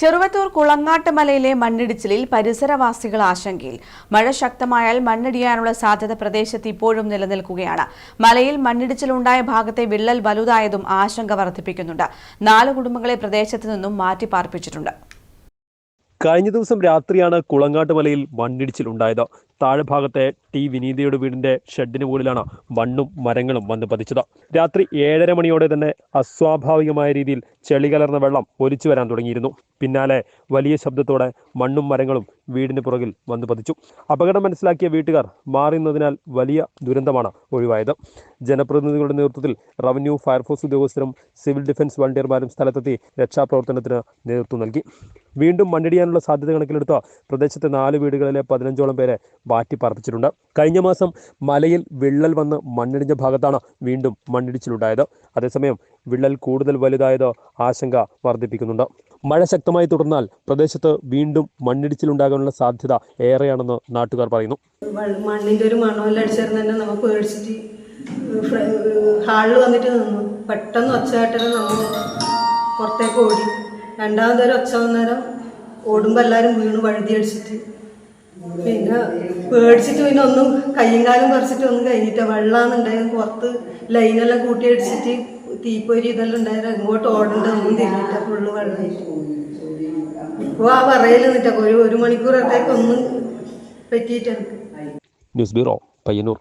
ചെറുവത്തൂർ കുളങ്ങാട്ടുമലയിലെ മണ്ണിടിച്ചിലിൽ പരിസരവാസികൾ ആശങ്കയിൽ. മഴ ശക്തമായാൽ മണ്ണിടിയാനുള്ള സാധ്യത പ്രദേശത്ത് ഇപ്പോഴും നിലനിൽക്കുകയാണ്. മലയിൽ മണ്ണിടിച്ചിലുണ്ടായ ഭാഗത്തെ വിള്ളൽ വലുതായതും ആശങ്ക വർദ്ധിപ്പിക്കുന്നുണ്ട്. നാല് കുടുംബങ്ങളെ പ്രദേശത്ത് നിന്നും മാറ്റിപ്പാർപ്പിച്ചിട്ടുണ്ട്. കഴിഞ്ഞ ദിവസം രാത്രിയാണ് കുളങ്ങാട്ട് മലയിൽ മണ്ണിടിച്ചിലുണ്ടായത് താഴെ ഭാഗത്തെ ടി വിനീതയുടെ വീടിന്റെ ഷെഡിന് മുകളിലാണ് മണ്ണും മരങ്ങളും വന്ന് പതിച്ചത്. രാത്രി ഏഴര മണിയോടെ തന്നെ അസ്വാഭാവികമായ രീതിയിൽ ചെളി കലർന്ന വെള്ളം ഒലിച്ചു വരാൻ തുടങ്ങിയിരുന്നു. പിന്നാലെ വലിയ ശബ്ദത്തോടെ മണ്ണും മരങ്ങളും വീടിന് പുറകിൽ വന്ന് പതിച്ചു. അപകടം മനസ്സിലാക്കിയ വീട്ടുകാർ മാറുന്നതിനാൽ വലിയ ദുരന്തമാണ് ഒഴിവായത്. ജനപ്രതിനിധികളുടെ നേതൃത്വത്തിൽ റവന്യൂ ഫയർഫോഴ്സ് ഉദ്യോഗസ്ഥരും സിവിൽ ഡിഫൻസ് വളണ്ടിയർമാരും സ്ഥലത്തെത്തി രക്ഷാപ്രവർത്തനത്തിന് നേതൃത്വം നൽകി. വീണ്ടും മണ്ണിടിയാനുള്ള സാധ്യത കണക്കിലെടുത്ത പ്രദേശത്തെ നാല് വീടുകളിലെ പതിനഞ്ചോളം പേരെ മാറ്റിപ്പാർപ്പിച്ചിട്ടുണ്ട് കഴിഞ്ഞ മാസം മലയിൽ വിള്ളൽ വന്ന് മണ്ണിടിഞ്ഞ ഭാഗത്താണ് വീണ്ടും മണ്ണിടിച്ചിലുണ്ടായത്. അതേസമയം വിള്ളൽ കൂടുതൽ വലുതായത് ആശങ്ക വർദ്ധിപ്പിക്കുന്നുണ്ട്. മഴ ശക്തമായി തുടർന്നാൽ പ്രദേശത്ത് വീണ്ടും മണ്ണിടിച്ചിലുണ്ടാകാനുള്ള സാധ്യത ഏറെയാണെന്ന് നാട്ടുകാർ പറയുന്നു. മണ്ണിന്റെ ഒരു മണമെല്ലാം അടിച്ചിരുന്ന തന്നെ നമുക്ക് ഹാളിൽ വന്നിട്ട് നിന്നു. പെട്ടെന്ന് ഒച്ചയായിട്ട് നമ്മൾ പുറത്തേക്ക് ഓടി. രണ്ടാമതൊരു ഒച്ച വന്നേരം ഓടുമ്പോൾ എല്ലാവരും വീണ് വഴുതി അടിച്ചിട്ട്. പിന്നെ പേടിച്ചിട്ട് പിന്നെ ഒന്നും കയ്യും കാലും പറിച്ചിട്ട് ഒന്നും കഴിഞ്ഞിട്ട് വെള്ളാന്നുണ്ടായിരുന്നു പുറത്ത് ലൈനെല്ലാം കൂട്ടി അടിച്ചിട്ട് തീപ്പൊരി ഇതെല്ലാം ഉണ്ടായിരുന്നു. ഇങ്ങോട്ട് ഓടേണ്ട ഒന്നും തിരിഞ്ഞിട്ട ഫുള്ള് വെള്ളമായിട്ട് ഇപ്പോൾ ആ പറയൽ നിന്നിട്ടൊക്കെ ഒരു ഒരു മണിക്കൂറത്തേക്ക് ഒന്നും പറ്റിയിട്ട് ന്യൂസ് ബ്യൂറോ പയ്യന്നൂർ.